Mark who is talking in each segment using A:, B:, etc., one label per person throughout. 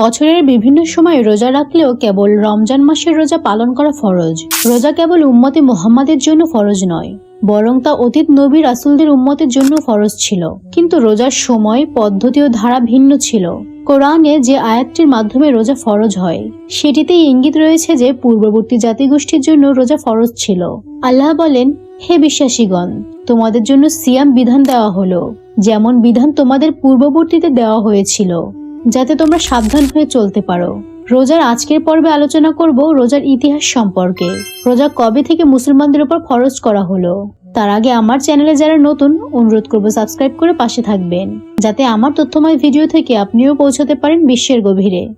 A: বছরের বিভিন্ন সময় রোজা রাখলেও কেবল রমজান মাসের রোজা পালন করা ফরজ। রোজা কেবল উম্মতে মোহাম্মদের জন্য ফরজ নয়, বরং তা অতীত নবী রাসুলদের উম্মতের জন্য ফরজ ছিল। কিন্তু রোজার সময় পদ্ধতি ও ধারা ভিন্ন ছিল। কোরআনে যে আয়াতটির মাধ্যমে রোজা ফরজ হয়, সেটিতেই ইঙ্গিত রয়েছে যে পূর্ববর্তী জাতিগোষ্ঠীর জন্য রোজা ফরজ ছিল। আল্লাহ বলেন, হে বিশ্বাসীগণ, তোমাদের জন্য সিয়াম বিধান দেওয়া হলো, যেমন বিধান তোমাদের পূর্ববর্তীতে দেওয়া হয়েছিল। যাতে তোমরা সাবধান হয়ে চলতে পারো। রোজার আজকের পর্বে আলোচনা করব রোজার ইতিহাস সম্পর্কে। রোজা কবে থেকে মুসলমানদের উপর খরচ করা হলো? তার আগে আমার চ্যানেলে যারা নতুন, অনুরোধ করব সাবস্ক্রাইব করে পাশে থাকবেন, যাতে আমার তথ্যময় ভিডিও থেকে আপনিও পৌঁছাতে পারেন বিশ্বের গভীরে।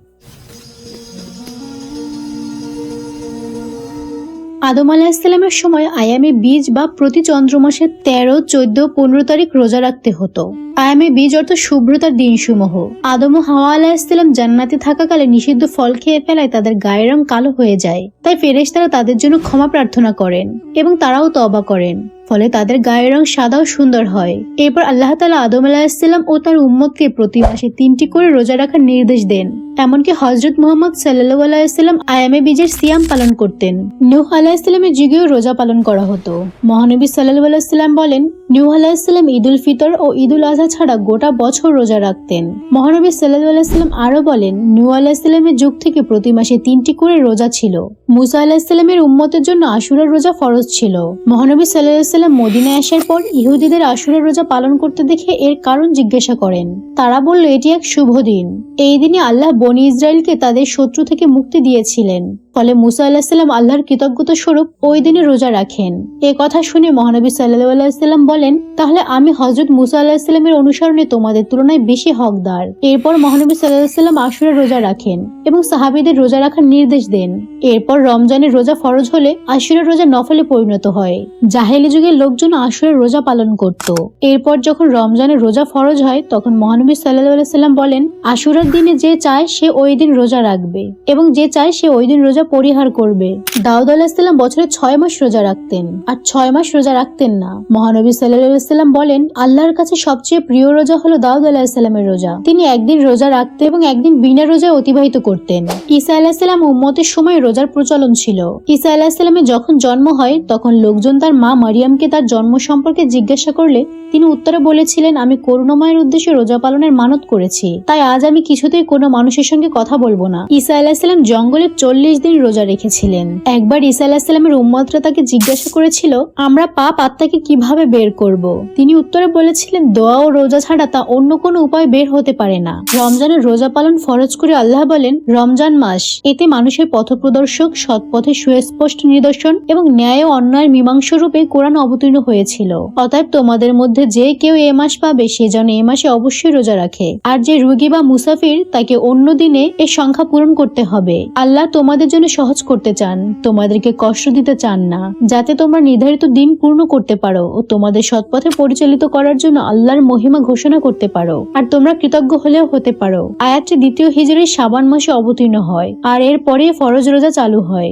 A: আদম আলাহিসাল্লামের সময় আয়ামে বীজ বা প্রতি চন্দ্র মাসের তেরো, চোদ্দ, পনেরো তারিখ রোজা রাখতে হতো। আয়ামে বীজ অর্থ শুভ্রতার দিনসমূহ। আদম ও হাওয়া আলাহিসাল্লাম জান্নাতে থাকাকালে নিষিদ্ধ ফল খেয়ে ফেলায় তাদের গায়ের রং কালো হয়ে যায়। তাই ফেরেশ তারা তাদের জন্য ক্ষমা প্রার্থনা করেন এবং তারাও তবা করেন। ফলে তাদের গায়ের রং সাদা ও সুন্দর হয়। এরপর আল্লাহ তালা আদম আলাহিসাল্লাম ও তার উম্মতকে প্রতি মাসে তিনটি করে রোজা রাখার নির্দেশ দেন। এমনকি হজরত মোহাম্মদ সাল্লাহ আলাইসাল্লাম আয়ামে বীজের সিয়াম পালন করতেন। নূহ আলাহিসাল্লামের যুগেও রোজা পালন করা হতো। মহানবী সাল্লাহ আলাইসাল্লাম বলেন, নূহ আলাহিসাল্লাম ঈদুল ফিতর ও ঈদুল আজহা ছাড়া গোটা বছর রোজা রাখতেন। মহানবী সাল্লাহ আলাইসাল্লাম আরও বলেন, নূহ আলাহিসাল্লামের যুগ থেকে প্রতি মাসে তিনটি করে রোজা ছিল। মুসা আলাহিসাল্লামের উম্মতের জন্য আশুরার রোজা ফরজ ছিল। মহানবী সাল্লাহ সাল্লাম মদিনায় আসার পর ইহুদিদের আশুরার রোজা পালন করতে দেখে এর কারণ জিজ্ঞাসা করেন। তারা বলল, এটি এক শুভ দিন। এই দিনে আল্লাহ বনি ইসরায়েলকে তাদের শত্রু থেকে মুক্তি দিয়েছিলেন। ফলে মুসা আল্লাহিসাল্লাম আল্লাহর কৃতজ্ঞতা স্বরূপ ওই দিনে রোজা রাখেন। এ কথা শুনে মহানবী সাল্লাহ আলাইসাল্লাম বলেন, তাহলে আমি হজরত মুসা আল্লাহিসাল্লামের অনুসরণে তোমাদের তুলনায় বেশি হকদার। এরপর মহানবী সাল্লাহিসাল্লাম আশুরা রোজা রাখেন এবং সাহাবিদের রোজা রাখার নির্দেশ দেন। এরপর রমজানের রোজা ফরজ হলে আশুরের রোজা নফলে পরিণত হয়। জাহেলি যুগের লোকজন আশুরের রোজা পালন করত। এরপর যখন রমজানের রোজা ফরজ হয়, তখন মহানবী সাল্লাহ সাল্লাম বলেন আশুরার দিনে যে চায় সে ওই দিন রোজা রাখবে এবং যে চায় সে ওই দিন রোজা পরিহার করবে। দাউদ আলাহিসাল্লাম বছরে ছয় মাস রোজা রাখতেন আর ছয় মাস রোজা রাখতেন না। মহানবী সাল্লাহ বলেন, আল্লাহর কাছে সবচেয়ে প্রিয় রোজা হলো দাউদ আলাহিসাল্লামের রোজা। তিনি একদিন রোজা রাখতেন এবং একদিন বিনা রোজায় অতিবাহিত করতেন। ঈসা আলাহিসাল্লাম উম্মতের সময় রোজার প্রচলন ছিল। ঈসা আলাহিসাল্লামের যখন জন্ম হয়, তখন লোকজন তার মা মারিয়ামকে তার জন্ম সম্পর্কে জিজ্ঞাসা করলে তিনি উত্তরে বলেছিলেন, আমি করুণাময়ের উদ্দেশ্যে রোজা পালনের মানত করেছি। তাই আজ আমি কিছুতেই কোনো মানুষের সঙ্গে কথা বলব না। ঈসা আলাহিসাল্লাম জঙ্গলে চল্লিশ দিন রোজা রেখেছিলেন। একবার ঈসা আলাহিসাল্লামের উম্মতরা তাকে জিজ্ঞাসা করেছিল, আমরা পাপ আত্মাকে কীভাবে বের করব। তিনি উত্তরে বলেছিলেন, দোয়া ও রোজা ছাড়া তা অন্য কোনো উপায় বের হতে পারে না। রমজানের রোজা পালন ফরজ করে আল্লাহ বলেন, রমজান মাস, এতে মানুষের পথপ্রদর্শক সৎ পথে সুস্পষ্ট নিদর্শন এবং ন্যায় ও অন্যায়ের মীমাংস রূপে কোরআন অবতীর্ণ হয়েছিল। অতএব তোমাদের মধ্যে যে কেউ এ মাস পাবে, সে যেন এ মাসে অবশ্যই রোজা রাখে। আর যে রুগী বা মুসাফির, তাকে অন্য দিনে এর সংখ্যা পূরণ করতে হবে। আল্লাহ তোমাদের জন্য সহজ করতে চান, তোমাদেরকে কষ্ট দিতে চান না। যাতে তোমরা নির্ধারিত দিন পূর্ণ করতে পারো ও তোমাদের সৎপথে পরিচালিত করার জন্য আল্লাহর মহিমা ঘোষণা করতে পারো। আর তোমরা কৃতজ্ঞ হলেও হতে পারো। আয়াতটি দ্বিতীয় হিজড়ির সাবান মাসে অবতীর্ণ হয়, আর এর পরে ফরজ রোজা চালু হয়।